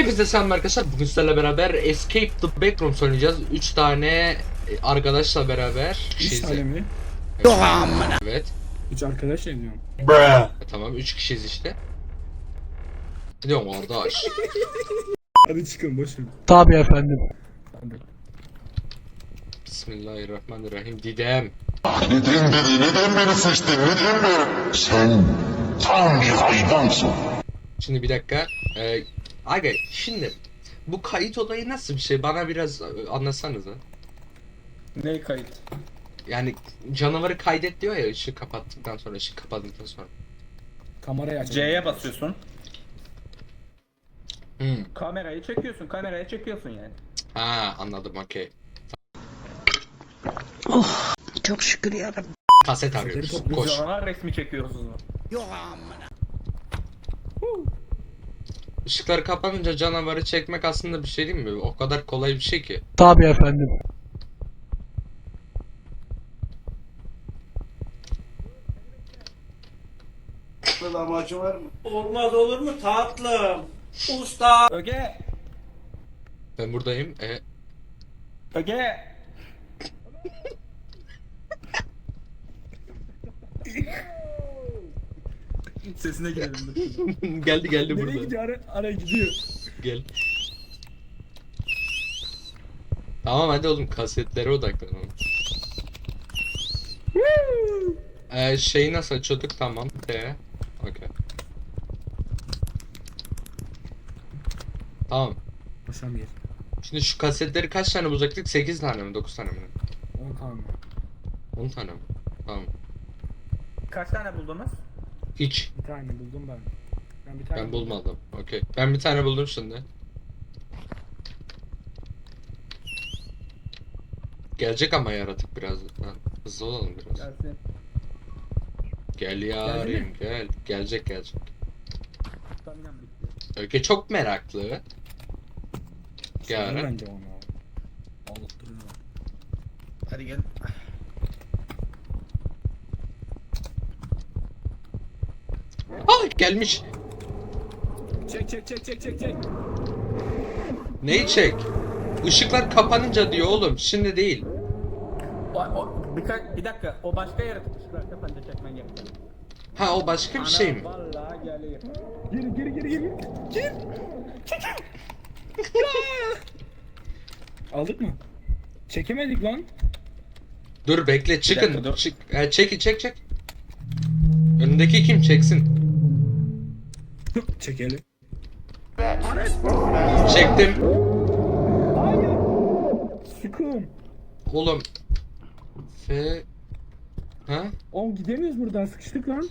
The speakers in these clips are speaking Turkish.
Hepinize selam arkadaşlar. Bugün sizlerle beraber Escape the Backrooms oynayacağız. 3 tane e, arkadaşla beraber. Üç kişiyiz. tane mi? Evet. Üç arkadaş ne diyorum? E, tamam 3 kişiyiz işte. Ne diyorum kardeş? Hadi çıkın boş ver. Tabii efendim. Hadi. Bismillahirrahmanirrahim. Didem. Neden beni, neden beni seçtin, neden beni? Sen tam bir hayvansın. Şimdi bir dakika. Ee, aga şimdi bu kayıt olayı nasıl bir şey? Bana biraz e, anlatsanıza. Ne kayıt? Yani canavarı kaydet diyor ya ışığı kapattıktan sonra, ışık kapattıktan sonra. Kamerayı aç. C'ye basıyorsun. Hmm. Kamerayı çekiyorsun. Kameraya çekiyorsun yani. Ha anladım okey. Çok şükür yarabbim. Kaset arıyoruz. Koş. Biz canavar resmi çekiyoruz o zaman. Işıkları kapanınca canavarı çekmek aslında bir şey değil mi? O kadar kolay bir şey ki. Tabii efendim. Olmaz olur mu tatlım? Usta. Öge! Ben buradayım. E, Öge! Sesine girelim geldi geldi Nereye burada. gidiyor? Ara, araya gidiyor. Gel. Tamam hadi oğlum kasetlere odaklanalım. Ee, şeyi nasıl açıyorduk tamam. T. Okey. Tamam. Boşan bir. Şimdi şu kasetleri kaç tane bulacaktık? 8 tane mi? 9 tane mi? On tane. 10 tane mi? Tamam. Kaç tane buldunuz? Hiç. Bir tane buldum ben. Ben bir tane Ben bulmadım. Okey. Ben bir tane buldum şimdi. Gelecek ama yaratık birazdan. Hızlı olalım biraz. Gelsin. Gel yarim gel. Gelecek gelecek. Bitti. Öykü çok meraklı. Söyle Yarın. bence onu. Hadi gel. Aa gelmiş. Çek çek çek çek çek çek. Neyi çek? Işıklar kapanınca diyor oğlum. Şimdi değil. O, o, birkaç, bir dakika. O başka yere tutuştular. Kapanca çekmen gerekiyor. Ha o başka bir şey mi? Vallahi geliyor. Geri geri geri geri. Gir. Aldık mı? Çekemedik lan. Dur bekle çıkın. dakika, dur. Çık. E, çek çek çek. Önündeki kim çeksin? Çekelim. Çektim. Hayır. Sıkın. Oğlum. F. Ha? Oğlum gidemiyoruz buradan sıkıştık lan.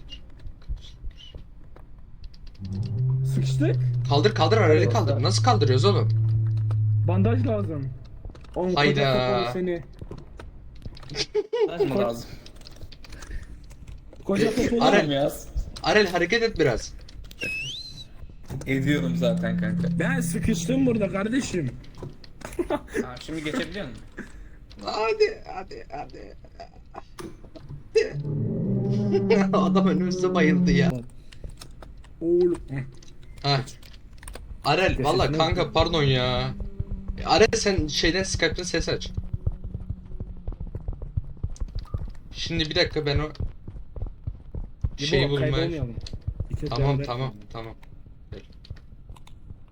Sıkıştık. Kaldır kaldır arayı kaldır. Nasıl kaldırıyoruz oğlum? Bandaj lazım. Oğlum Hayda. seni. Lazım lazım. Koca kapalı. Ara- yaz. Arel hareket et biraz. Ediyorum zaten kanka. Ben sıkıştım burada kardeşim. Ha, şimdi geçebiliyor musun? Hadi hadi hadi. Adam önümüzde bayıldı ya. Oğlum. Ha. Arel valla kanka pardon ya. E, Arel sen şeyden Skype'den ses aç. Şimdi bir dakika ben o şeyi bulmaya... Tamam tamam tamam.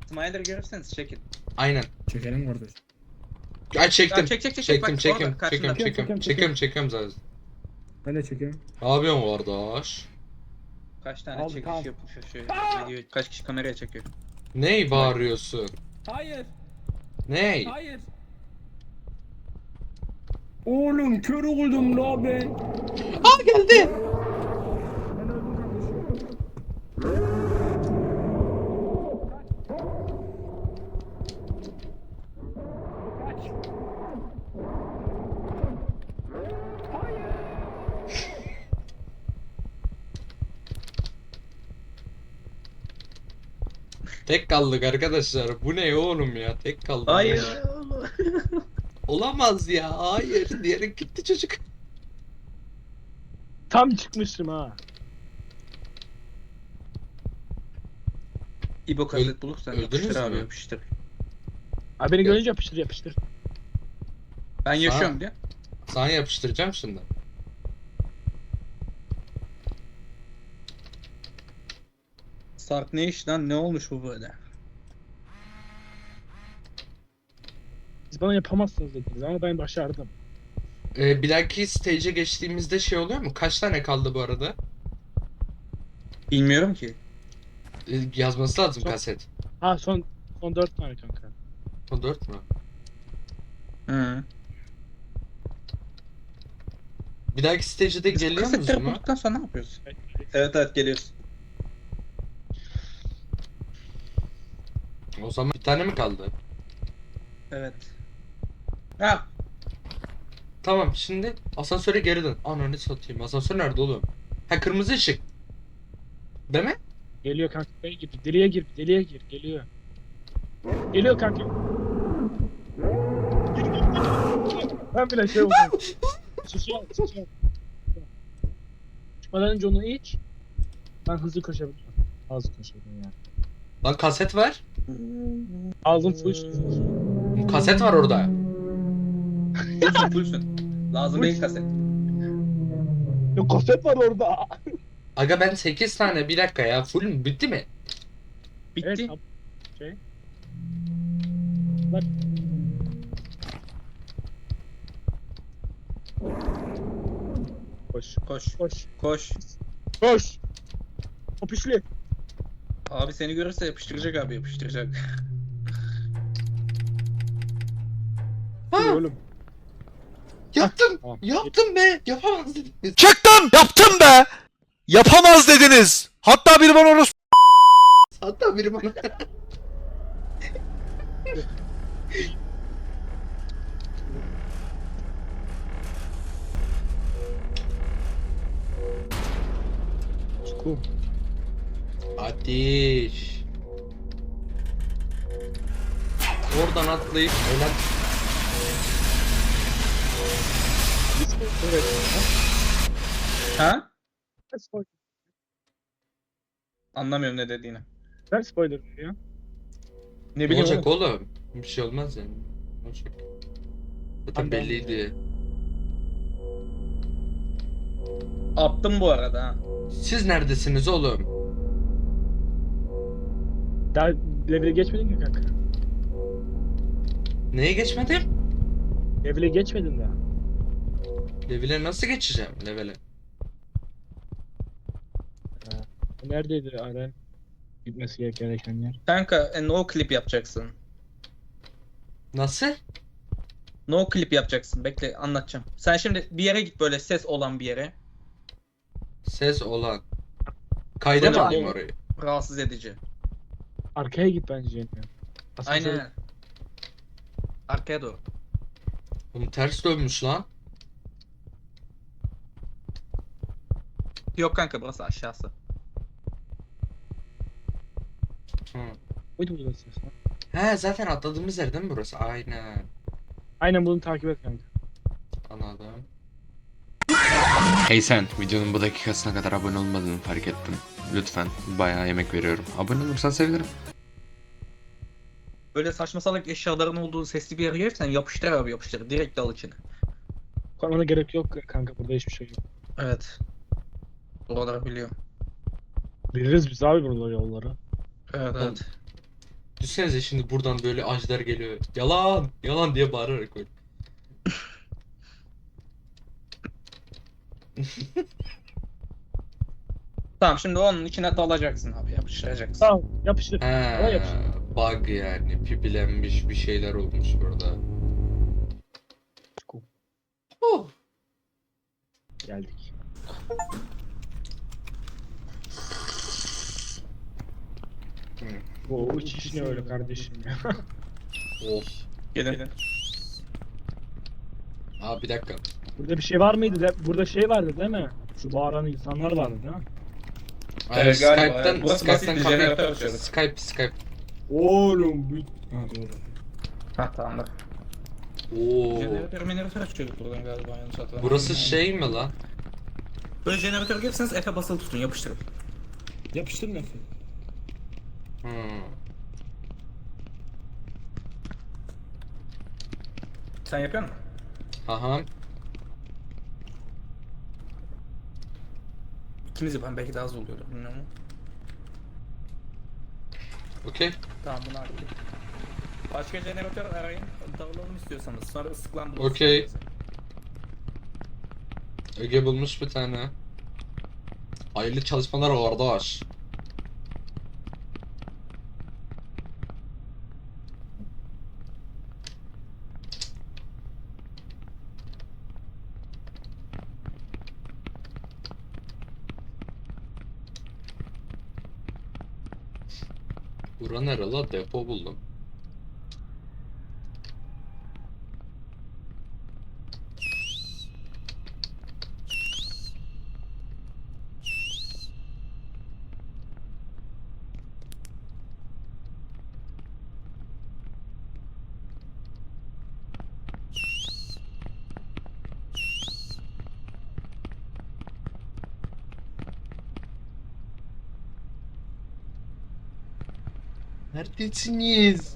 Smiler görürseniz çekin. Aynen. Çekelim kardeş. Ay çektim. Ya çek, çek, çek, çek. Çektim Bak, çekiyorum orada, çekiyorum karşında. çekiyorum Çekiyorum, çekiyorum çekiyorum. çekiyorum zaten. Ben de çekiyorum. Ne yapıyorsun kardeş? Kaç tane Aldık, çekiş aldık. yapmış şu video. Kaç kişi kameraya çekiyor? Ney bağırıyorsun? Hayır. Ney? Hayır. Oğlum kör oldum la ben. Aa geldi. Ben öldüm kardeşim. Kaç. Hayır. Tek kaldık arkadaşlar. Bu ne oğlum ya? Tek kaldık. Hayır. Olamaz ya. Hayır. Diğeri gitti çocuk. Tam çıkmıştım ha. İbo kaset bulursan öldünüz yapıştır abi mü? yapıştır. Abi beni görünce yapıştır yapıştır. Ben yaşıyorum diye. Sana yapıştıracağım şimdi. Sarp ne iş lan ne olmuş bu böyle? Siz bana yapamazsınız dediniz ama ben başardım. Ee, bir dahaki stage'e geçtiğimizde şey oluyor mu? Kaç tane kaldı bu arada? Bilmiyorum ki. Ee, yazması lazım Son- kaset. Ha son son 4 tane kanka. O 4 mü? Hı. Bir dahaki stage'e de Biz geliyor kasetleri musunuz mu? bulduktan sonra ne yapıyoruz? Evet evet geliyoruz. O zaman bir tane mi kaldı? Evet. Ha Tamam şimdi asansöre geri dön. Ananı satayım. Asansör nerede oğlum? Ha kırmızı ışık. Değil mi? Geliyor kanka. Deliye gir. Deliye gir. Deliye gir. Geliyor. Geliyor kanka. Gir gir gir. Ben bile şey oldum. Susuyorum susuyorum. Çıkmadan önce onu iç. Ben hızlı koşabilirim. Hızlı koşabilirim yani. Lan kaset var. Ağzım full. Kaset var orada. fullsün fullsün. Lazım değil kaset. Ya kaset var orada. Aga ben 8 tane bir dakika ya full mü? Bitti mi? Bitti. Evet, şey. Bak. Koş. Koş. Koş. Koş. Koş. Pişli. Abi seni görürse yapıştıracak abi yapıştıracak. Ha, Oğlum. yaptım. Tamam. Yaptım be. Yapamaz dediniz. Çıktım yaptım be. Yapamaz dediniz. Hatta biri bana orası Hatta biri bana. Kum. Ateş. Oradan atlayıp Evet. Ha? Spoiler. Anlamıyorum ne dediğini. Ben spoiler ya. Ne bileyim olacak oğlum. oğlum? Bir şey olmaz yani. Ne olacak? Zaten de belliydi. Attım bu arada ha. Siz neredesiniz oğlum? Daha level'e geçmedin mi kanka? Neye geçmedim? Level'e geçmedin daha. Level'e nasıl geçeceğim level'e? Neredeydi Aren? Gitmesi gereken yer. Kanka e, no clip yapacaksın. Nasıl? No clip yapacaksın. Bekle anlatacağım. Sen şimdi bir yere git böyle ses olan bir yere. Ses olan. Kayda mı alayım orayı? Rahatsız edici. Arkaya git bence. Yani. Asansör- Aynen. Arkaya doğru. Oğlum ters dönmüş lan. Yok kanka burası aşağısı. Hı. Buydu burada ses lan. He zaten atladığımız yer değil mi burası? Aynen. Aynen bunu takip et kanka. Anladım. Hey sen, videonun bu dakikasına kadar abone olmadığını fark ettim. Lütfen, bayağı yemek veriyorum. Abone olursan sevinirim. Böyle saçma salak eşyaların olduğu sesli bir yere gelirsen yapıştır abi yapıştır. Direkt dal içine. Korkmana gerek yok kanka burada hiçbir şey yok. Evet. Oraları biliyorum. Biliriz biz abi buraları yolları. Evet Oğlum. evet. Düşünsenize şimdi buradan böyle ajlar geliyor. Yalan! Yalan diye bağırarak böyle. Tamam şimdi onun içine dalacaksın abi yapıştıracaksın. Tamam yapıştır. He, yapıştır. bug yani. Pipilenmiş bir şeyler olmuş burada. Oh. Geldik. Bu uç iş ne öyle kardeşim ya. Of. Gelin. Aa bir dakika. Burada bir şey var mıydı? De- Burada şey vardı değil mi? Şu bağıran insanlar vardı değil mi? Ay, Evet, galiba, Skype'tan, evet. Burası basit kapıyı- jeneratör açıyoruz. Skype, Skype. Oğlum bir... Ha doğru. Ha tamam. Oo. Jeneratör jeneratör açıyorduk buradan galiba yanlış hatırlamıyorum. Burası şey mi lan? Böyle jeneratör gelirseniz F'e basılı tutun yapıştırın. Yapıştır Nefi. Hmm. Sen yapıyor musun? Aha. İkimiz yapalım belki daha az oluyordur bilmiyorum. Okey. Tamam bunu hallettik. Başka jeneratör arayın. Dağılalım istiyorsanız. Sonra ıslıklandırırız. Okey. Ege bulmuş bir tane. Hayırlı çalışmalar kardeş. La? Depo buldum. Neredesiniz?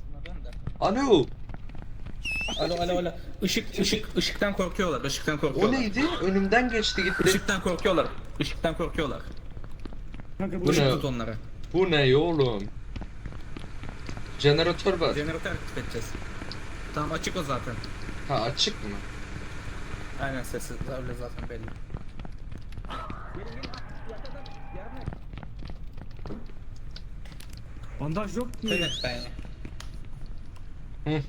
Alo. Alo alo alo. Işık ışık ışıktan korkuyorlar. Işıktan O korkuyorlar. neydi? Önümden geçti gitti. Işıktan korkuyorlar. Işıktan korkuyorlar. Kanka bu Işık ne? tut onları. Bu ne oğlum? Jeneratör var. Jeneratör aktif edeceğiz. Tamam açık o zaten. Ha açık mı? Aynen sesi öyle zaten belli. Bandaj yok mu? Evet ben. He,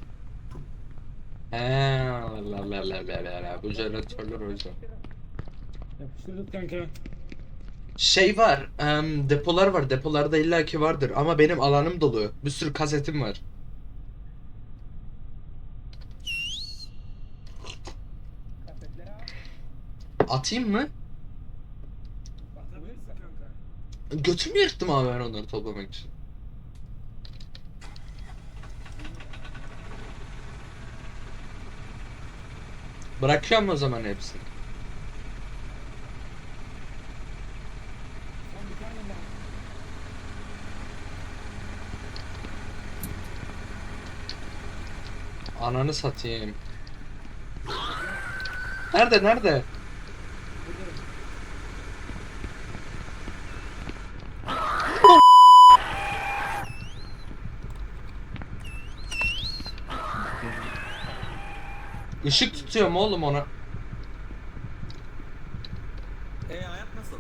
la la la la la la. Bu jeneratörler yüzden. Yapıştırdık kanka. Şey var, em, depolar var. Depolarda illaki vardır ama benim alanım dolu. Bir sürü kasetim var. Atayım mı? Götümü yırttım abi ben onları toplamak için. Bırakıyorum o zaman hepsini. Ananı satayım. Nerede nerede? Işık tutuyorum oğlum ona. E hayat nasıl?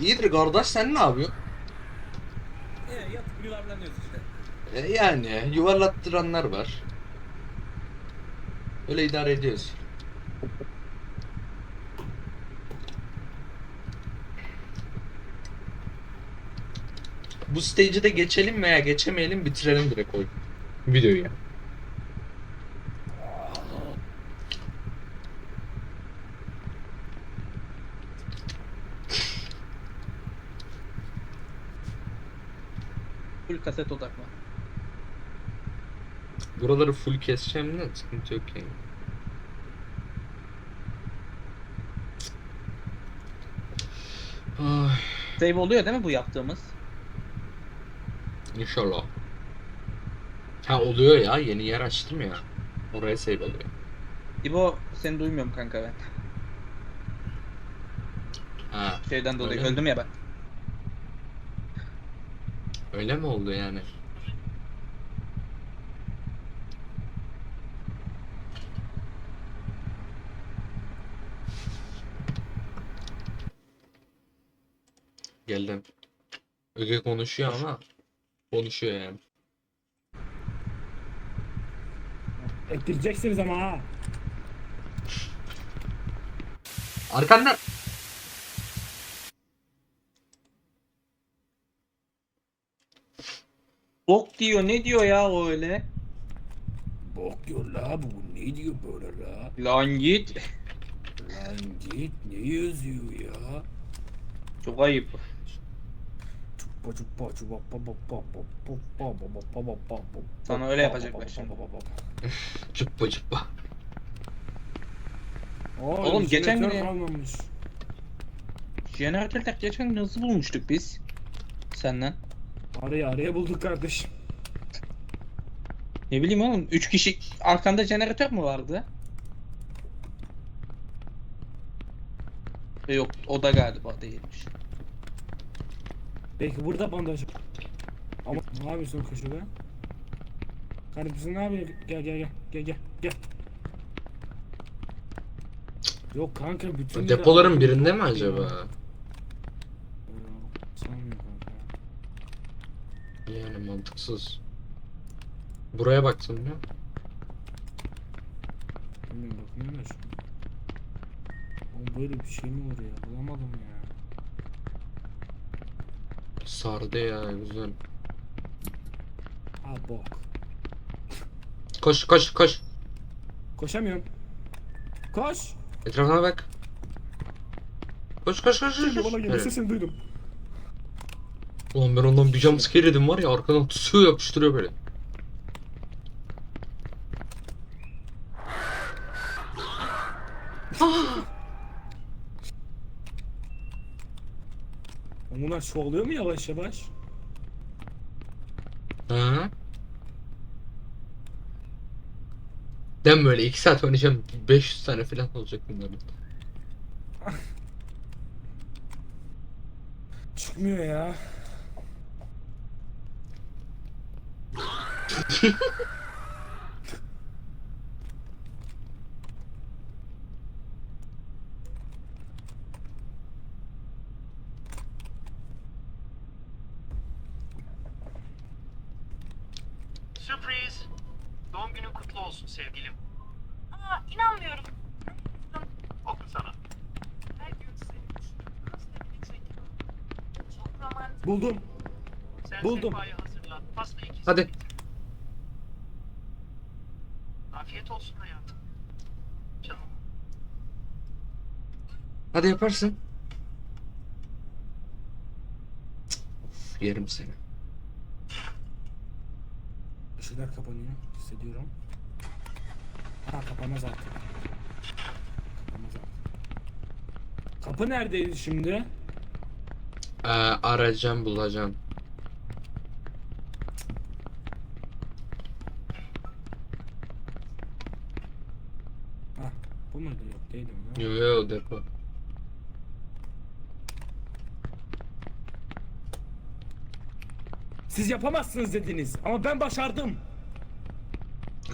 İyidir kardeş sen ne yapıyorsun? E yatıp yuvarlanıyoruz işte. E yani yuvarlattıranlar var. Öyle idare ediyoruz. Bu stage'i de geçelim veya geçemeyelim bitirelim direkt oyun. Videoyu. Full kaset odaklı. Buraları full keseceğim de sıkıntı yok yani. Ay, Save oluyor değil mi bu yaptığımız? İnşallah. Ha oluyor ya yeni yer açtım ya. Oraya save oluyor. İbo seni duymuyorum kanka ben. Ha Şeyden dolayı Öyle mi? öldüm ya ben. Öyle mi oldu yani? Geldim. Öge konuşuyor ama konuşuyor yani. Ettireceksiniz ama ha. Arkanda. Bok diyor ne diyor ya o öyle? Bok diyor la bu ne diyor böyle la? Lan git. Lan git ne yazıyor ya? Çok ayıp. Sana öyle yapacaklar şimdi. Çıppa çıppa. Oğlum geçen gün kalmamış. Jeneratörde geçen gün hızlı bulmuştuk biz. Senden. Araya araya bulduk kardeşim. Ne bileyim oğlum 3 kişi arkanda jeneratör mü vardı? E, Yok o da galiba değilmiş. Belki burada bandaj. Ama ne yapıyorsun köşede? Kardeşim ne yapıyorsun? Gel gel gel gel gel gel. Yok kanka bütün Depoların birinde mi acaba? Mantıksız. Buraya baktın mı? Bilmiyorum bakmıyorum şu. Oğlum böyle bir şey mi var ya? Bulamadım ya. Sardı ya güzel. Ha bok. Koş koş koş. Koşamıyorum. Koş. Etrafına bak. Koş koş koş. koş, koş. bana geldi Evet. sesini duydum. Ulan ben ondan bir jumpscare yedim var ya arkadan tutuyor yapıştırıyor böyle. Oğlum Bunlar çoğalıyor mu yavaş yavaş? Ha? Ben böyle 2 saat oynayacağım 500 tane falan olacak bunların. Çıkmıyor ya. Sürpriz. Doğum günün kutlu olsun sevgilim. Aa inanmıyorum. Okun sana. Her gün seni özleyebilecek. Çok romantik. Buldum. Sen Buldum. sehpayı hazırla. Pasta ikisi. Hadi. Hadi yaparsın. Of, yerim seni. Işıklar kapanıyor. Hissediyorum. Ha kapanmaz artık. Kapanmaz artık. Kapı neredeydi şimdi? Ee, arayacağım bulacağım. Ha bu muydu? Yok değildi mi? Yo yo depo. Siz yapamazsınız dediniz ama ben başardım.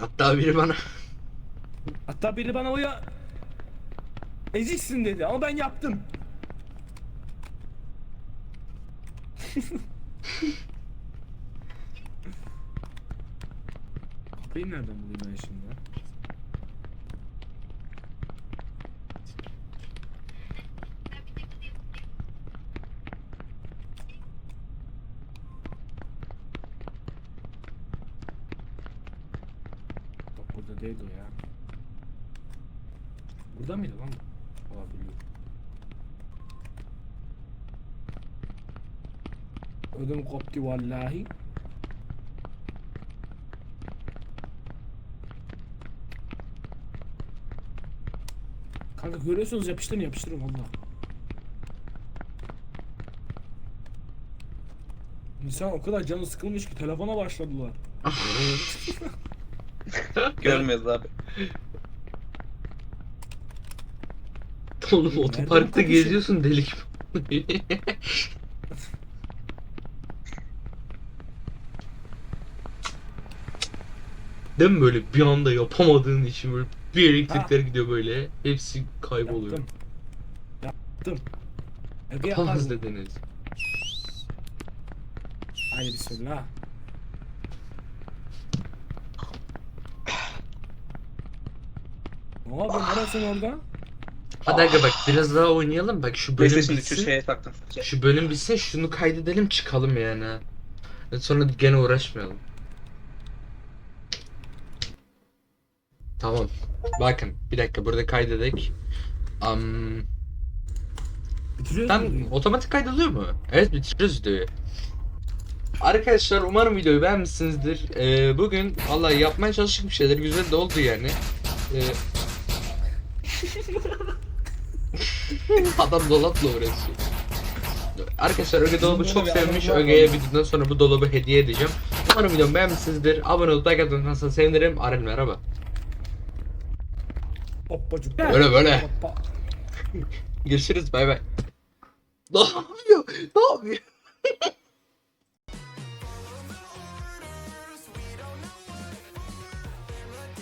Hatta biri bana Hatta biri bana oya eziksin dedi ama ben yaptım. Kapıyı nereden bulayım ben şimdi? Değil o ya. Burada mıydı lan? Olabiliyor. Ödüm koptu vallahi. Kanka görüyorsunuz yapıştırın yapıştırın valla. İnsan o kadar canı sıkılmış ki telefona başladılar. Görmüyoruz abi. Oğlum Nereden otoparkta konuşuyor? geziyorsun delik. Değil mi böyle bir anda yapamadığın için böyle bir elektrikler gidiyor böyle. Hepsi kayboluyor. Yaptım. Yaptım. Yapamaz dediniz. Haydi bismillah. Ne yapıyorsun? Neresi orada? Hadi aga bak biraz daha oynayalım. Bak şu bölüm PlayStation 3'ü bitsin. şeye taktım. Şu bölüm bitsin şunu kaydedelim çıkalım yani. Sonra gene uğraşmayalım. Tamam. Bakın bir dakika burada kaydedek. Am Bitiriyoruz Tam otomatik kaydoluyor mu? Evet bitiriyoruz videoyu. Arkadaşlar umarım videoyu beğenmişsinizdir. Ee, bugün vallahi yapmaya çalıştık bir şeyler güzel de oldu yani. Ee, Adam dolapla uğraşıyor. Arkadaşlar Öge dolabı çok sevmiş. Öge'ye videodan sonra bu dolabı hediye edeceğim. Umarım videomu beğenmişsinizdir. Abone olup like atmanızı sevinirim. Aren merhaba. Hoppacık. Böyle böyle. Hoppa. Görüşürüz bay bay. Ne yapıyor? Ne yapıyor?